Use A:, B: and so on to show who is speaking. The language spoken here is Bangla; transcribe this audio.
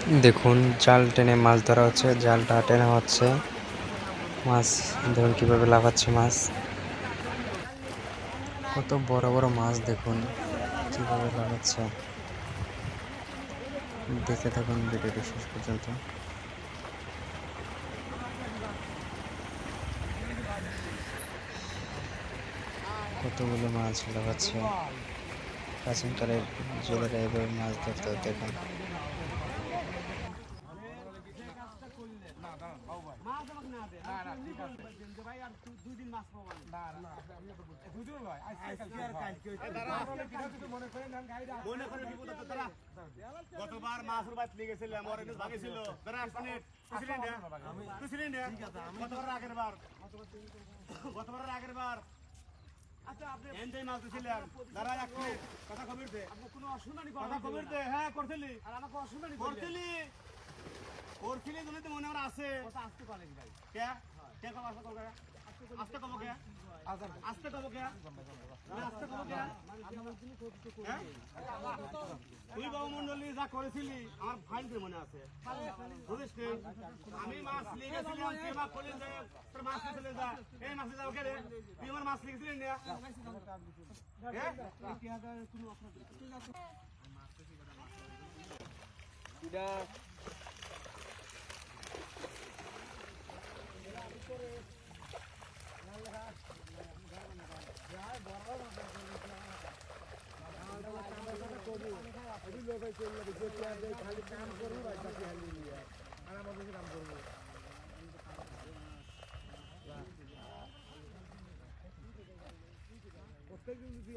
A: দেখুন, জাল টেনে মাছ ধরা হচ্ছে, জালটা টেনে হচ্ছে। মাছ, দেখুন কীভাবে লাফাচ্ছে মাছ। কত বড় বড় মাছ, দেখুন কীভাবে লাফাচ্ছে। দেখে থাকুন ভিডিওটি শেষ পর্যন্ত। কতগুলো মাছ লাফাচ্ছে। প্রাচীনকালের জেলেরা এভাবে মাছ ধরতে দেখুন
B: মনে করে বিপদ হতো তারা
C: গতবার মাছের বাদ নিয়ে গেছিলাম ওর একটু না গতবার আগের বার। গতবার আগের বার। মিনিট। কথা খবর দে।
B: কোনো অসুবিধা নেই কথা খবর দে।
C: হ্যাঁ করছিলি।
B: আর আমাকে অসুবিধা নেই করছিলি।
C: ছেলে গুলো তো মনে আমার আছে।
B: আসতে কলেজ ভাই।
C: কে? কে কম আসতে কম
B: আসতে কম কে?
C: আসতে কম কে?
B: মানে আসতে কম কে? হ্যাঁ? তুই
C: বাবু মন্ডলী যা করেছিলি আমার ফাইন তুই মনে আছে।
B: বুঝিস আমি মাছ নিয়ে
C: গেছিলাম কে বা কলেজ তোর মাছ নিয়েছিলেন যা। এই মাছ যাও কে রে। তুই আমার মাছ নিয়েছিলেন না?
B: হ্যাঁ এটি লোক
D: হয়েছে যে পেয়ার দেয় খালি কাম করব আর চাকরি হালি
B: নিয়ে আর আমার
D: কাছে কাম
B: প্রত্যেকদিন যদি